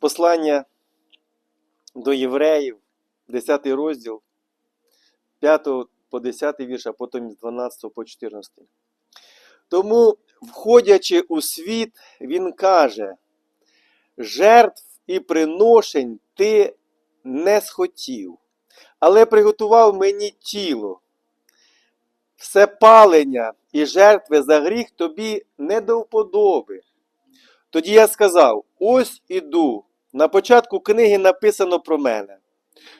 послання до євреїв, 10 розділ, 5 по 10 вірш, а потім з 12 по 14. Тому, входячи у світ, він каже: жертв і приношень ти не схотів, але приготував мені тіло. Все палення і жертви за гріх тобі не до вподоби. Тоді я сказав: ось іду. На початку книги написано про мене,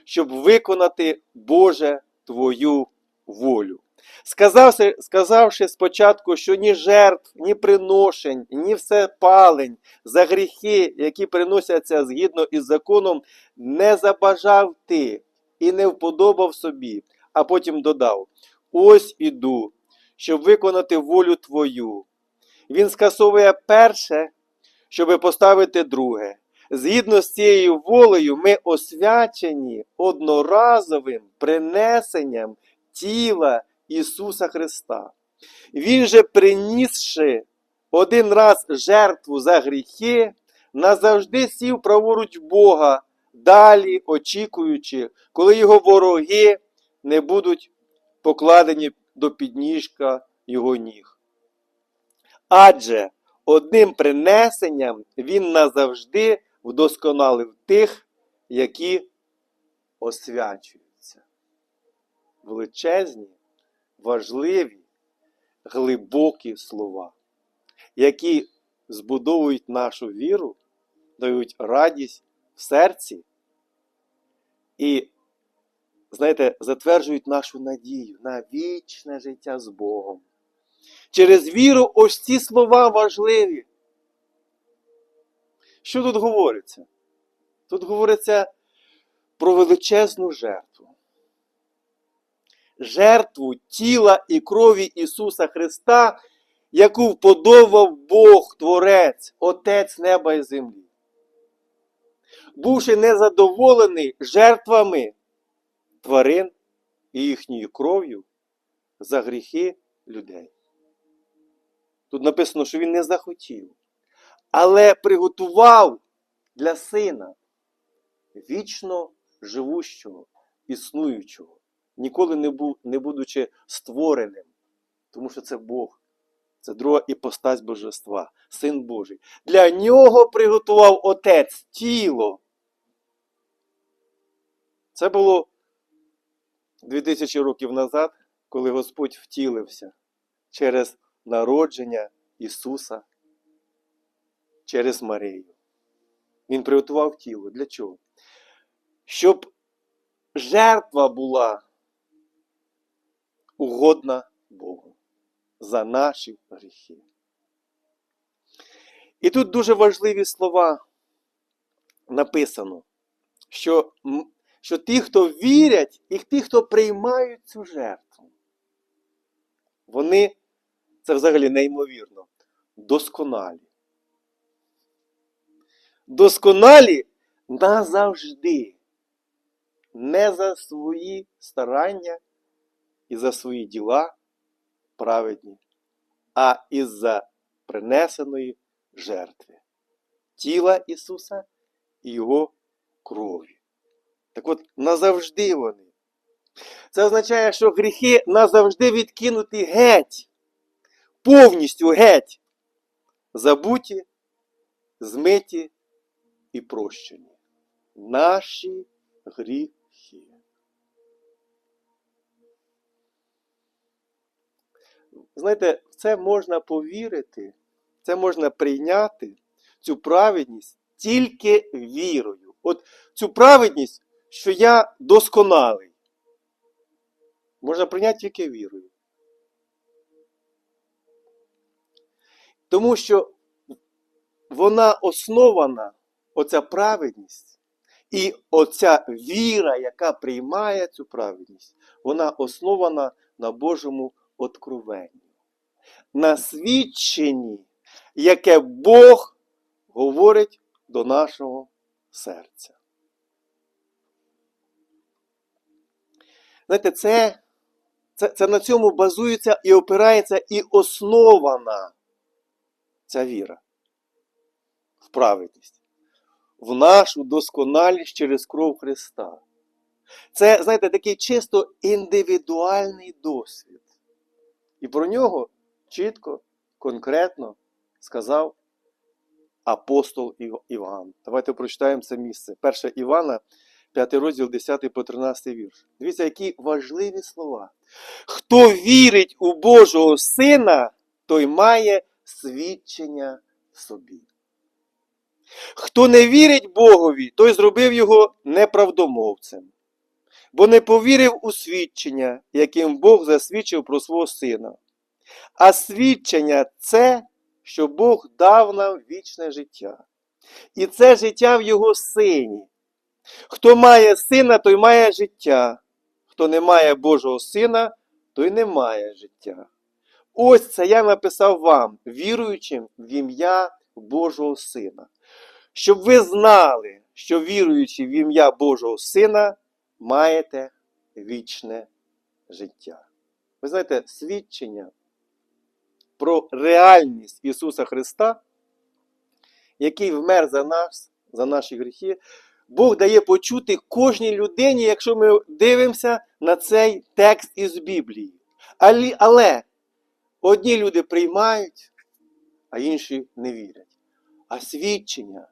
щоб виконати Боже твою волю. Сказавши, сказавши спочатку, що ні жертв, ні приношень, ні все палень за гріхи, які приносяться згідно із законом, не забажав ти і не вподобав собі, а потім додав: Ось іду, щоб виконати волю твою. Він скасовує перше, щоб поставити друге. Згідно з цією волею, ми освячені одноразовим принесенням тіла Ісуса Христа. Він же, принісши один раз жертву за гріхи, назавжди сів праворуч Бога, далі очікуючи, коли його вороги не будуть покладені до підніжка його ніг. Адже одним принесенням він назавжди вдосконалив тих, які освячуються. Величезні, важливі, глибокі слова, які збудовують нашу віру, дають радість в серці і, знаєте, затверджують нашу надію на вічне життя з Богом. Через віру ось ці слова важливі. Що тут говориться? Тут говориться про величезну жертву. Жертву тіла і крові Ісуса Христа, яку вподобав Бог Творець, Отець неба і землі. Бувши незадоволений жертвами тварин і їхньою кров'ю за гріхи людей. Тут написано, що він не захотів, але приготував для сина вічно живущого, існуючого, ніколи не, був, не будучи створеним, тому що це Бог, це друга іпостась Божества, Син Божий. Для нього приготував Отець тіло. Це було 2000 років назад, коли Господь втілився через народження Ісуса через Марію. Він приготував тіло. Для чого? Щоб жертва була угодна Богу за наші гріхи. І тут дуже важливі слова написано, що, що ті, хто вірять, і ті, хто приймають цю жертву, вони це взагалі неймовірно. Досконалі. Досконалі назавжди. Не за свої старання і за свої діла праведні, а із-за принесеної жертви тіла Ісуса і Його крові. Так от, назавжди вони. Це означає, що гріхи назавжди відкинуті геть повністю геть забуті, змиті і прощені. Наші гріхи. Знаєте, в це можна повірити, це можна прийняти, цю праведність тільки вірою. От цю праведність, що я досконалий, можна прийняти тільки вірою. Тому що вона основана, оця праведність, і оця віра, яка приймає цю праведність, вона основана на Божому откровенні, на свідченні, яке Бог говорить до нашого серця. Знаєте, це, це, це на цьому базується і опирається і основана ця віра в праведність. В нашу досконалість через кров Христа. Це, знаєте, такий чисто індивідуальний досвід. І про нього чітко, конкретно сказав апостол Іван. Давайте прочитаємо це місце. 1 Івана, 5 розділ, 10 по 13 вірш. Дивіться, які важливі слова. Хто вірить у Божого Сина, той має свідчення собі. Хто не вірить Богові, той зробив його неправдомовцем, бо не повірив у свідчення, яким Бог засвідчив про свого сина. А свідчення це, що Бог дав нам вічне життя. І це життя в Його сині. Хто має сина, той має життя. Хто не має Божого сина, той не має життя. Ось це я написав вам, віруючим в ім'я Божого Сина. Щоб ви знали, що віруючи в ім'я Божого Сина, маєте вічне життя. Ви знаєте, свідчення про реальність Ісуса Христа, який вмер за нас, за наші гріхи, Бог дає почути кожній людині, якщо ми дивимося на цей текст із Біблії. Але, але одні люди приймають, а інші не вірять. А свідчення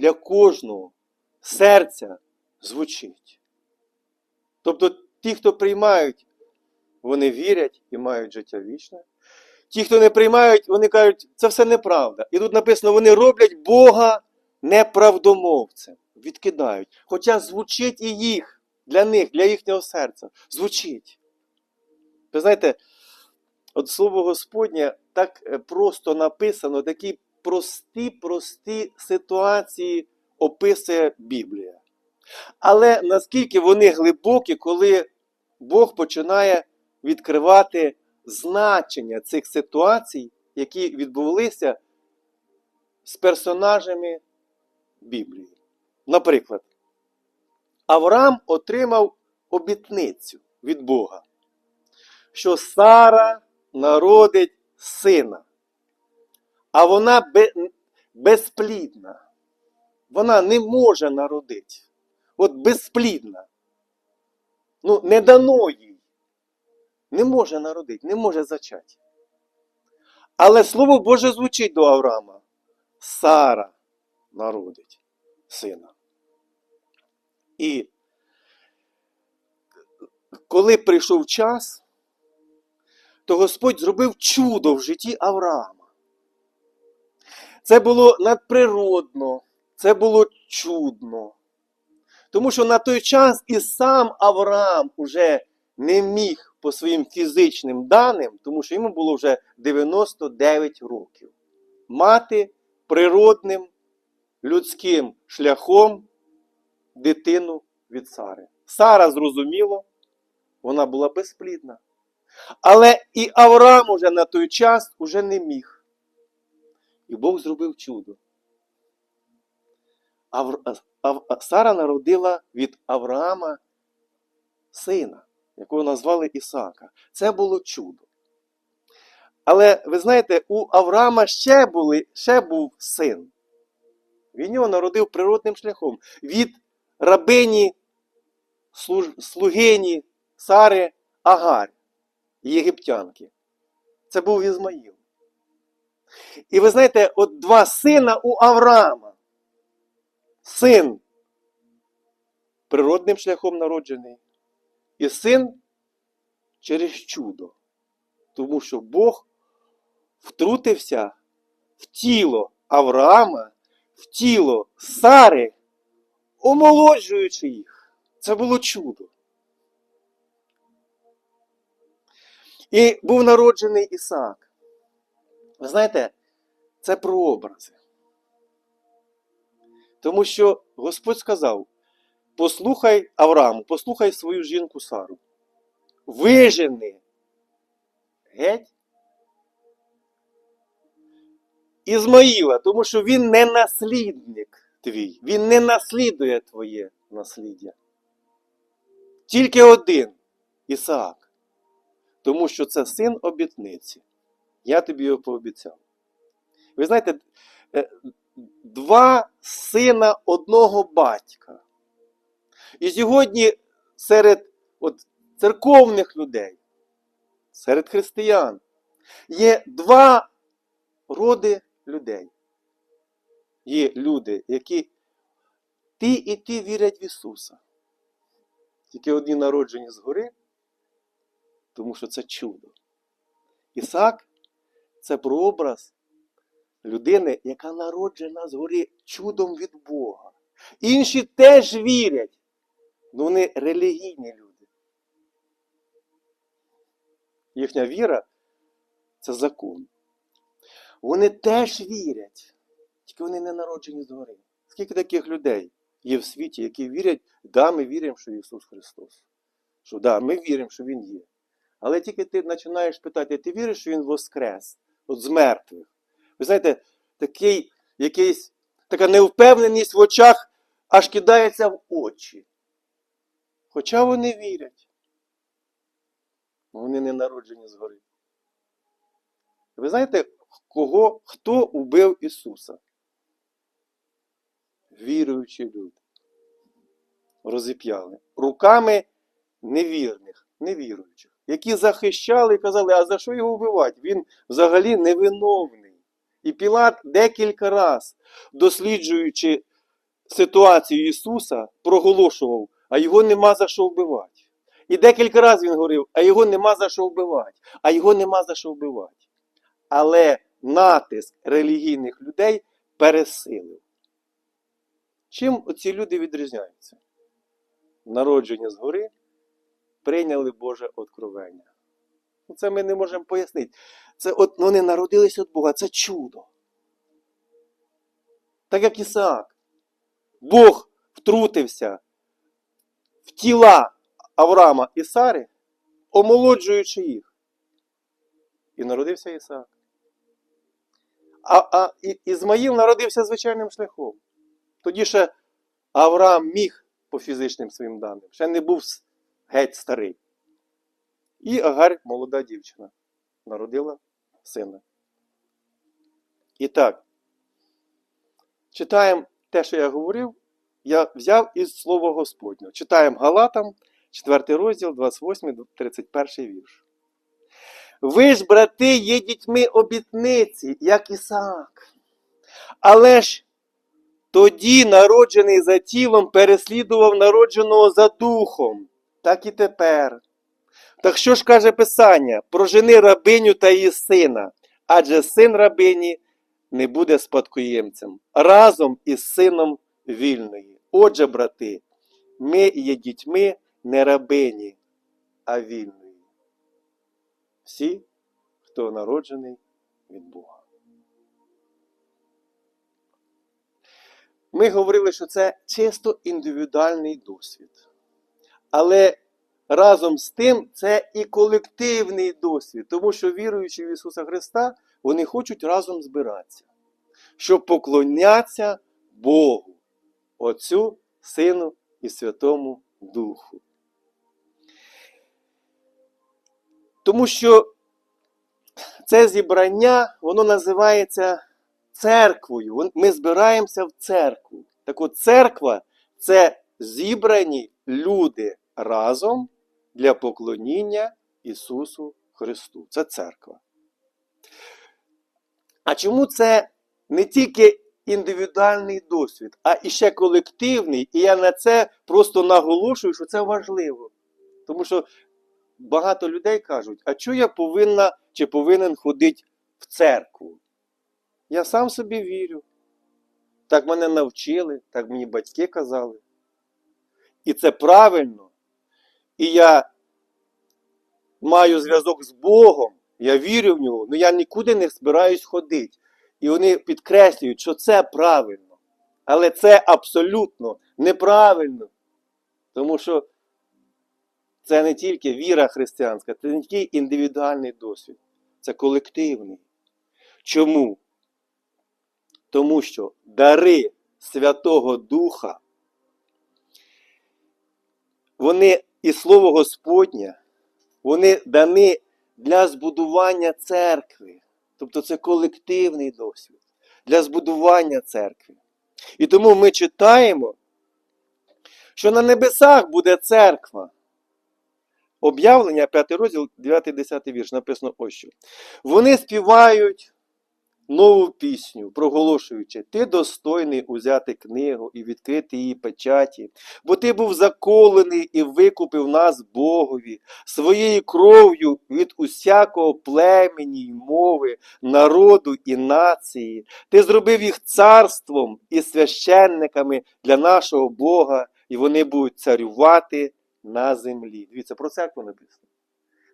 для кожного серця звучить. Тобто ті, хто приймають, вони вірять і мають життя вічне. Ті, хто не приймають, вони кажуть, це все неправда. І тут написано, вони роблять Бога неправдомовцем, відкидають. Хоча звучить і їх, для них, для їхнього серця. Звучить. Ви знаєте, от слово Господнє так е, просто написано, такі прості, прості ситуації описує Біблія. Але наскільки вони глибокі, коли Бог починає відкривати значення цих ситуацій, які відбулися з персонажами Біблії. Наприклад, Авраам отримав обітницю від Бога, що Сара народить сина, а вона бе- безплідна. Вона не може народити. От безплідна. Ну, не дано їй. Не може народити, не може зачати. Але Слово Боже звучить до Авраама. Сара народить сина. І коли прийшов час, то Господь зробив чудо в житті Авраама. Це було надприродно, це було чудно. Тому що на той час і сам Авраам уже не міг по своїм фізичним даним, тому що йому було вже 99 років, мати природним людським шляхом дитину від Сари. Сара зрозуміло, вона була безплідна. Але і Авраам уже на той час уже не міг. І Бог зробив чудо. Авр... Ав... Сара народила від Авраама сина, якого назвали Ісака. Це було чудо. Але ви знаєте, у Авраама ще, були, ще був син. Він його народив природним шляхом від рабині, служ... слугині Сари Агарь, єгиптянки. Це був Ізмаїл. І ви знаєте, от два сина у Авраама. Син природним шляхом народжений, і син через чудо. Тому що Бог втрутився в тіло Авраама, в тіло Сари, омолоджуючи їх. Це було чудо. І був народжений Ісаак. Ви знаєте, це прообрази. Тому що Господь сказав: послухай Аврааму, послухай свою жінку Сару. Вижени геть Ізмаїла, тому що він не наслідник твій, він не наслідує твоє насліддя. Тільки один Ісаак. Тому що це син обітниці. Я тобі його пообіцяв. Ви знаєте, е, два сина одного батька. І сьогодні серед от, церковних людей, серед християн, є два роди людей. Є люди, які ти і ти вірять в Ісуса. Тільки одні народжені згори, тому що це чудо. Ісак це прообраз людини, яка народжена згори чудом від Бога. Інші теж вірять, але вони релігійні люди. Їхня віра це закон. Вони теж вірять, тільки вони не народжені згори. Скільки таких людей є в світі, які вірять, да, ми віримо, що Ісус Христос. Що да, ми віримо, що Він є. Але тільки ти починаєш питати, ти віриш, що Він воскрес, от з мертвих. Ви знаєте, такий, якийсь, така невпевненість в очах аж кидається в очі. Хоча вони вірять. Вони не народжені згори. Ви знаєте, кого, хто убив Ісуса? Віруючі люди. Розіп'яли. Руками невірних, невіруючих, які захищали і казали, а за що його вбивати? Він взагалі невиновний. І Пілат декілька разів, досліджуючи ситуацію Ісуса, проголошував, а його нема за що вбивати. І декілька разів він говорив, а його нема за що вбивати, а його нема за що вбивати. Але натиск релігійних людей пересилив. Чим ці люди відрізняються? Народження згори прийняли Боже откровення. Ну, Це ми не можемо пояснити. Це от вони народились від Бога, це чудо. Так як Ісаак. Бог втрутився в тіла Авраама і Сари, омолоджуючи їх. І народився Ісаак. А, а Ізмаїл народився звичайним шляхом. Тоді ще Авраам міг по фізичним своїм даним, ще не був геть старий. І Агарь, молода дівчина, народила сина. І так, читаємо те, що я говорив, я взяв із Слова Господнього. Читаємо Галатам, 4 розділ, 28-31 вірш. Ви ж, брати, є дітьми обітниці, як Ісаак. Але ж тоді народжений за тілом переслідував народженого за духом, так і тепер. Так що ж каже Писання? Прожени рабиню та її сина, адже син рабині не буде спадкоємцем разом із сином вільної. Отже, брати, ми є дітьми не рабині, а вільної. Всі, хто народжений від Бога. Ми говорили, що це чисто індивідуальний досвід. Але разом з тим це і колективний досвід, тому що віруючи в Ісуса Христа, вони хочуть разом збиратися, щоб поклонятися Богу, Отцю, Сину і Святому Духу. Тому що це зібрання, воно називається церквою. Ми збираємося в церкву. Так от церква це зібрані люди разом для поклоніння Ісусу Христу. Це церква. А чому це не тільки індивідуальний досвід, а іще колективний, і я на це просто наголошую, що це важливо. Тому що багато людей кажуть, а чого я повинна чи повинен ходити в церкву? Я сам собі вірю. Так мене навчили, так мені батьки казали. І це правильно. І я маю зв'язок з Богом, я вірю в нього, але я нікуди не збираюсь ходити. І вони підкреслюють, що це правильно. Але це абсолютно неправильно. Тому що це не тільки віра християнська, це не тільки індивідуальний досвід, це колективний. Чому? Тому що дари Святого Духа, вони і Слово Господнє, вони дані для збудування церкви. Тобто це колективний досвід. для збудування церкви. І тому ми читаємо, що на небесах буде церква. Об'явлення, 5 розділ, 9-10 вірш, написано ось що. Вони співають нову пісню, проголошуючи, ти достойний узяти книгу і відкрити її печаті, бо ти був заколений і викупив нас Богові своєю кров'ю від усякого племені й мови, народу і нації. Ти зробив їх царством і священниками для нашого Бога, і вони будуть царювати на землі. Дивіться, про церкву написано.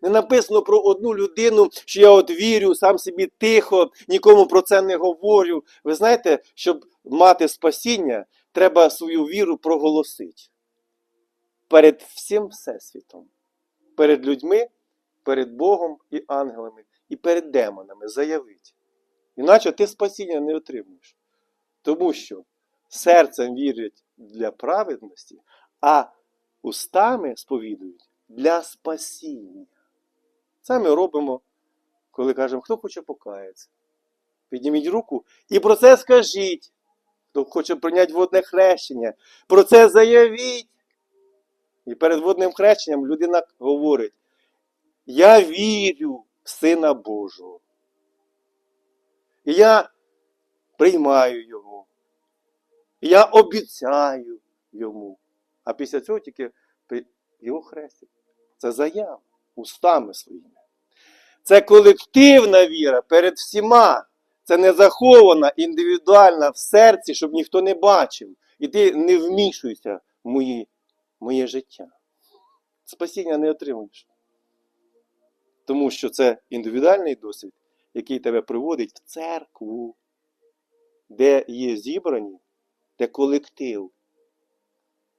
Не написано про одну людину, що я от вірю, сам собі тихо, нікому про це не говорю. Ви знаєте, щоб мати спасіння, треба свою віру проголосити перед всім Всесвітом, перед людьми, перед Богом і ангелами, і перед демонами заявити. Іначе ти спасіння не отримуєш. Тому що серцем вірять для праведності, а устами сповідують для спасіння. Це ми робимо, коли кажемо, хто хоче покаятися. Підніміть руку і про це скажіть. Хто хоче прийняти водне хрещення, про це заявіть. І перед водним хрещенням людина говорить: Я вірю в Сина Божого. І я приймаю Його. Я обіцяю йому. А після цього тільки його хрестять. Це заява устами своїми. Це колективна віра перед всіма. Це не захована індивідуальна в серці, щоб ніхто не бачив. І ти не вмішуйся в мої, моє життя. Спасіння не отримуєш. Тому що це індивідуальний досвід, який тебе приводить в церкву, де є зібрані, де колектив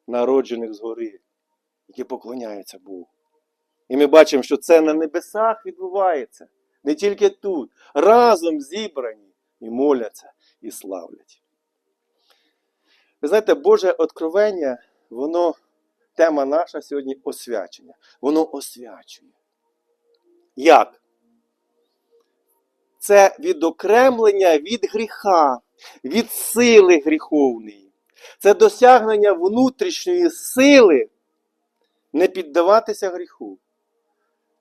народжених згори, які поклоняються Богу. І ми бачимо, що це на небесах відбувається. Не тільки тут. Разом зібрані і моляться, і славлять. Ви знаєте, Боже откровення, воно, тема наша сьогодні освячення. Воно освячує. Як? Це відокремлення від гріха, від сили гріховної. Це досягнення внутрішньої сили не піддаватися гріху.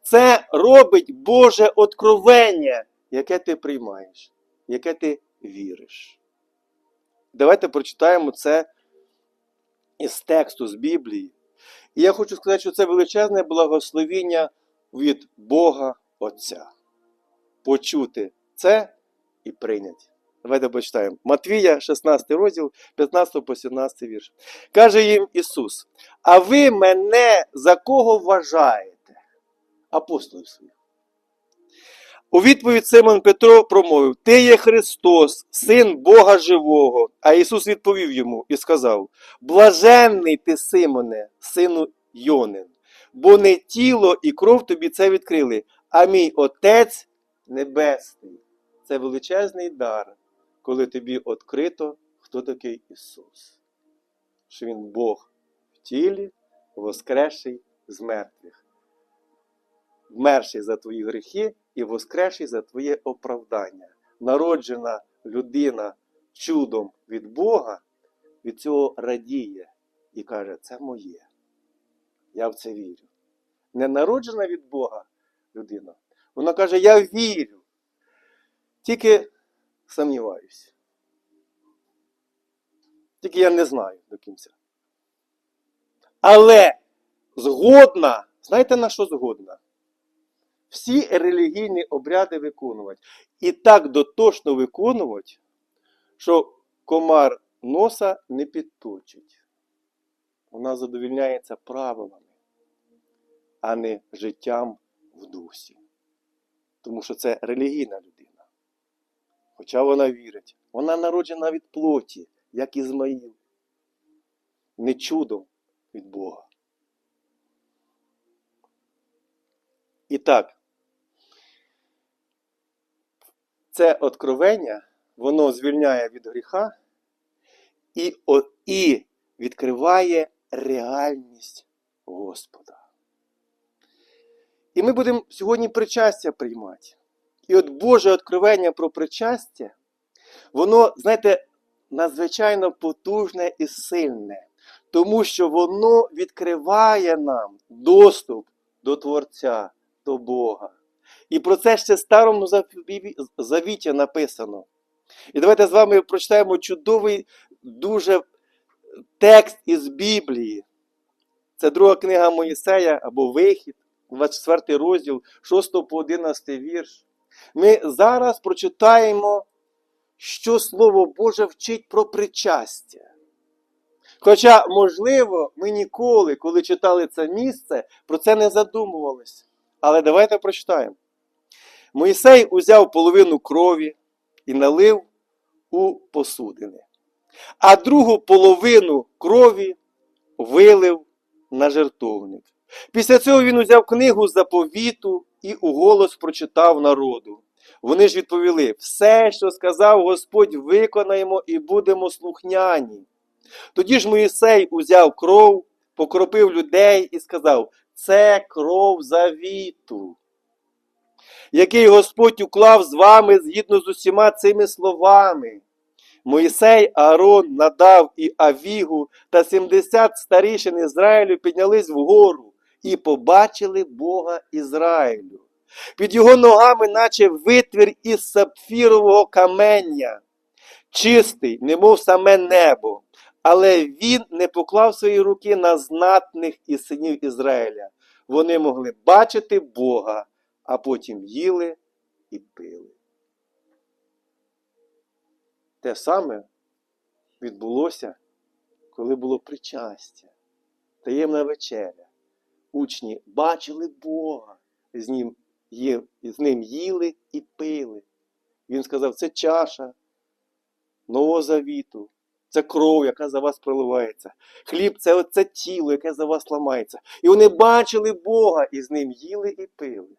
Це робить Боже откровення, яке ти приймаєш, яке ти віриш. Давайте прочитаємо це із тексту з Біблії. І я хочу сказати, що це величезне благословіння від Бога Отця. Почути це і прийняти. Давайте почитаємо. Матвія, 16 розділ, 15 по 17 вірш. Каже їм Ісус: А ви мене за кого вважаєте? Апостолів своїх. У відповідь Симон Петро промовив: Ти є Христос, син Бога живого. А Ісус відповів йому і сказав: Блаженний ти, Симоне, сину Йонин, бо не тіло і кров тобі це відкрили, а мій Отець Небесний. Це величезний дар, коли тобі відкрито, хто такий Ісус. Що Він Бог в тілі, воскресший з мертвих. Вмерший за твої гріхи і воскресший за твоє оправдання. Народжена людина чудом від Бога, від цього радіє і каже, це моє. Я в це вірю. Не народжена від Бога людина. Вона каже, я вірю. Тільки сумніваюся. Тільки я не знаю до кінця. Але згодна, знаєте на що згодна? Всі релігійні обряди виконувати. І так дотошно виконувати, що комар носа не підточить. Вона задовільняється правилами, а не життям в дусі. Тому що це релігійна людина. Хоча вона вірить. Вона народжена від плоті, як Ізмаїл. Не чудом від Бога. І так, це откровення, воно звільняє від гріха і, і відкриває реальність Господа. І ми будемо сьогодні причастя приймати. І от Боже откровення про причастя, Воно, знаєте, надзвичайно потужне і сильне, тому що воно відкриває нам доступ до Творця, до Бога. І про це ще в старому Заві- завіті написано. І давайте з вами прочитаємо чудовий дуже текст із Біблії. Це друга книга Моїсея або Вихід, 24 розділ, 6 по 11 вірш. Ми зараз прочитаємо, що Слово Боже вчить про причастя. Хоча, можливо, ми ніколи, коли читали це місце, про це не задумувалися. Але давайте прочитаємо. Моїсей узяв половину крові і налив у посудини, а другу половину крові вилив на жертовник. Після цього він узяв книгу заповіту і уголос прочитав народу. Вони ж відповіли: все, що сказав Господь, виконаємо і будемо слухняні. Тоді ж Моїсей узяв кров, покропив людей і сказав: це кров завіту, який Господь уклав з вами згідно з усіма цими словами. Моїсей, Аарон, Надав і Авігу та 70 старішин Ізраїлю піднялись вгору і побачили Бога Ізраїлю. Під його ногами, наче витвір із сапфірового камення, чистий, немов саме небо. Але він не поклав свої руки на знатних із синів Ізраїля. Вони могли бачити Бога, а потім їли і пили. Те саме відбулося, коли було причастя, таємна вечеря. Учні бачили Бога, з ним, з ним їли і пили. Він сказав, це чаша нового завіту, це кров, яка за вас проливається. Хліб це оце тіло, яке за вас ламається. І вони бачили Бога і з ним їли і пили.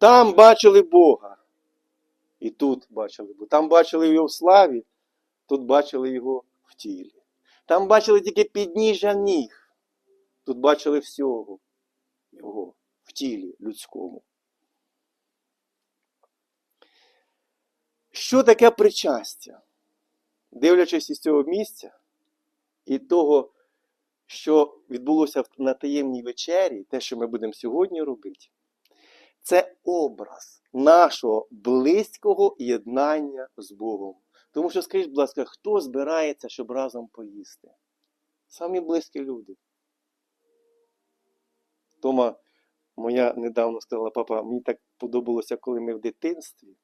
Там бачили Бога. І тут бачили Бога. Там бачили його в славі, тут бачили його в тілі. Там бачили тільки підніжжя ніг. Тут бачили всього його в тілі людському. Що таке причастя? Дивлячись із цього місця і того, що відбулося на таємній вечері, те, що ми будемо сьогодні робити, це образ нашого близького єднання з Богом. Тому що, скажіть, будь ласка, хто збирається, щоб разом поїсти? Самі близькі люди. Тома, моя недавно сказала, папа, мені так подобалося, коли ми в дитинстві.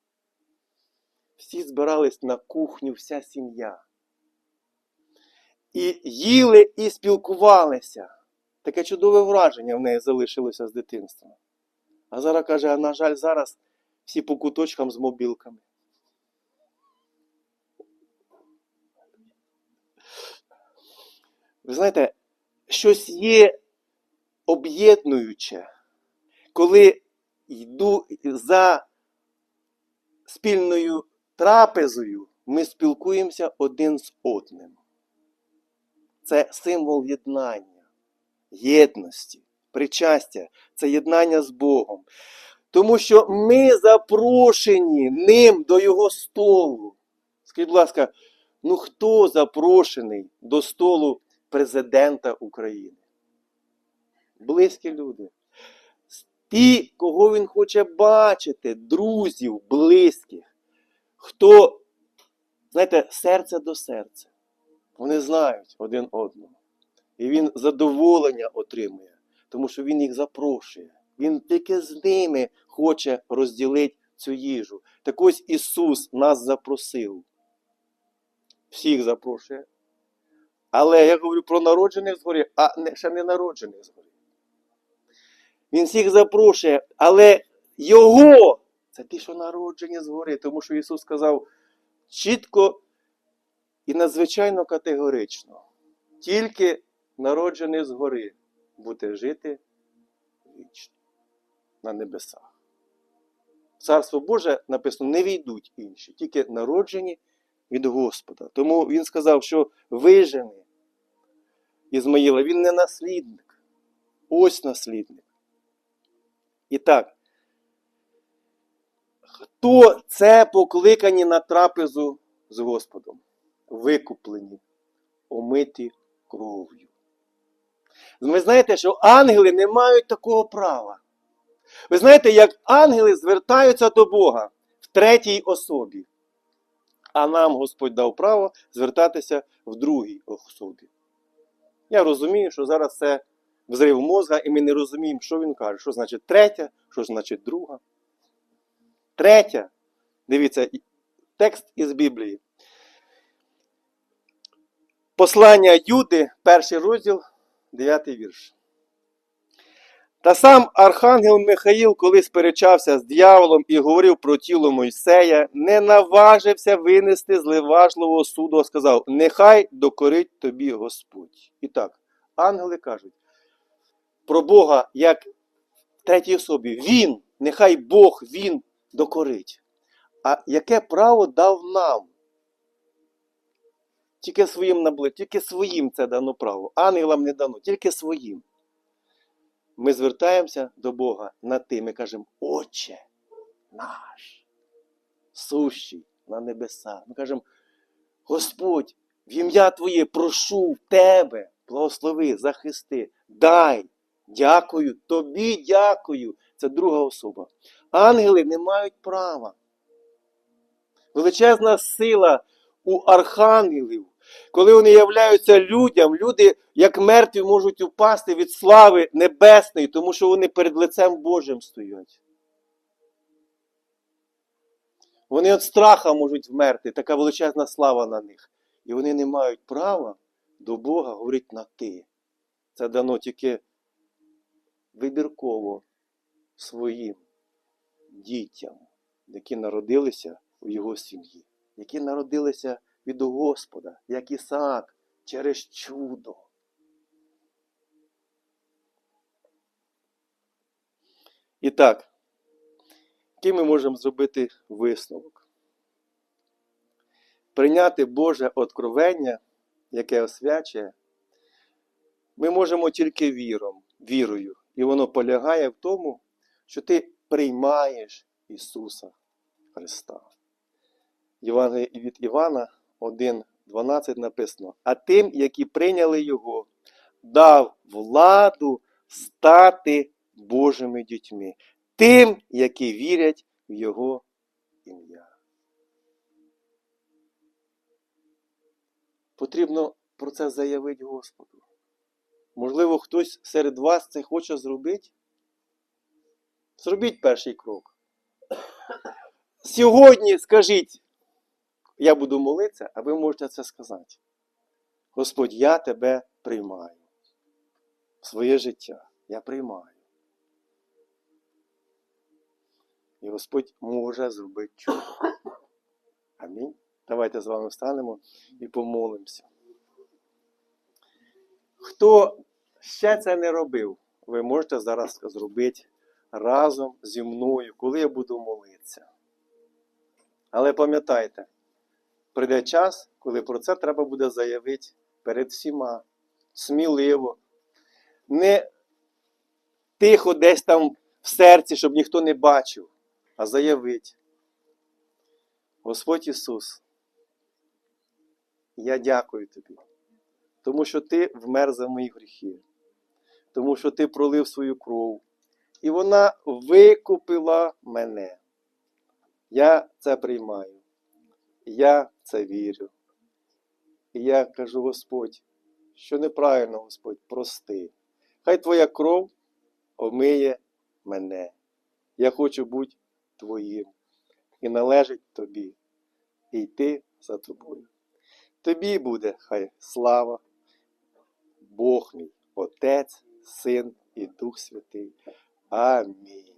Всі збирались на кухню, вся сім'я. І їли і спілкувалися. Таке чудове враження в неї залишилося з дитинства. А зараз каже, а на жаль, зараз всі по куточкам з мобілками. Ви знаєте, щось є об'єднуюче, коли йду за спільною трапезою, ми спілкуємося один з одним. Це символ єднання, єдності, причастя, це єднання з Богом. Тому що ми запрошені ним до Його столу. Скажіть, будь ласка, ну хто запрошений до столу президента України? Близькі люди. Ті, кого він хоче бачити, друзів, близьких, хто, знаєте, серце до серця. Вони знають один одного. І він задоволення отримує, тому що він їх запрошує. Він тільки з ними хоче розділити цю їжу. Так ось Ісус нас запросив. Всіх запрошує. Але я говорю про народжених згорі, а не, ще не народжених згорі. Він всіх запрошує, але Його це ті, що народжені згори. Тому що Ісус сказав чітко і надзвичайно категорично. Тільки народжений згори буде жити вічно на небесах. Царство Боже написано, не війдуть інші, тільки народжені від Господа. Тому він сказав, що вижений Ізмаїла, він не наслідник. Ось наслідник. І так, Хто це покликані на трапезу з Господом? Викуплені, омиті кров'ю. Ви знаєте, що ангели не мають такого права. Ви знаєте, як ангели звертаються до Бога в третій особі. А нам Господь дав право звертатися в другій особі. Я розумію, що зараз це взрив мозга, і ми не розуміємо, що він каже. Що значить третя, що значить друга. Третя. Дивіться, текст із Біблії. Послання Юди, перший розділ, дев'ятий вірш. Та сам Архангел Михаїл, коли сперечався з дьяволом і говорив про тіло Мойсея, не наважився винести зливажливого суду, сказав: Нехай докорить тобі Господь. І так, ангели кажуть про Бога як третій особі. Він, нехай Бог, Він докорить. А яке право дав нам? Тільки своїм набли, тільки своїм це дано право. Ангелам не дано, тільки своїм. Ми звертаємося до Бога на ти. Ми кажемо, Отче наш, сущий на небеса. Ми кажемо, Господь, в ім'я Твоє прошу Тебе, благослови, захисти, дай, дякую, тобі дякую. Це друга особа. Ангели не мають права. Величезна сила у архангелів. Коли вони являються людям, люди, як мертві, можуть упасти від слави небесної, тому що вони перед лицем Божим стоять. Вони від страха можуть вмерти, така величезна слава на них. І вони не мають права до Бога говорити на ти. Це дано тільки вибірково своїм дітям, які народилися у його сім'ї, які народилися від Господа, як Ісаак, через чудо. І так, який ми можемо зробити висновок? Прийняти Боже откровення, яке освячує, ми можемо тільки віром, вірою. І воно полягає в тому, що ти приймаєш Ісуса Христа. Євангелії від Івана 1.12 написано: А тим, які прийняли Його, дав владу стати Божими дітьми, тим, які вірять в Його ім'я. Потрібно про це заявити Господу. Можливо, хтось серед вас це хоче зробити? Зробіть перший крок. Сьогодні скажіть, я буду молитися, а ви можете це сказати. Господь, я тебе приймаю. В своє життя я приймаю. І Господь може зробити чудо. Амінь. Давайте з вами встанемо і помолимося. Хто ще це не робив, ви можете зараз зробити разом зі мною, коли я буду молитися. Але пам'ятайте, прийде час, коли про це треба буде заявити перед всіма, сміливо, не тихо десь там в серці, щоб ніхто не бачив, а заявити. Господь Ісус, я дякую тобі, тому що ти вмер за мої гріхи, тому що ти пролив свою кров, і вона викупила мене. Я це приймаю. Я в це вірю. І я кажу, Господь, що неправильно, Господь, прости. Хай Твоя кров омиє мене. Я хочу бути Твоїм і належить Тобі, і йти за Тобою. Тобі буде хай слава, Бог мій, Отець, Син і Дух Святий. Амінь.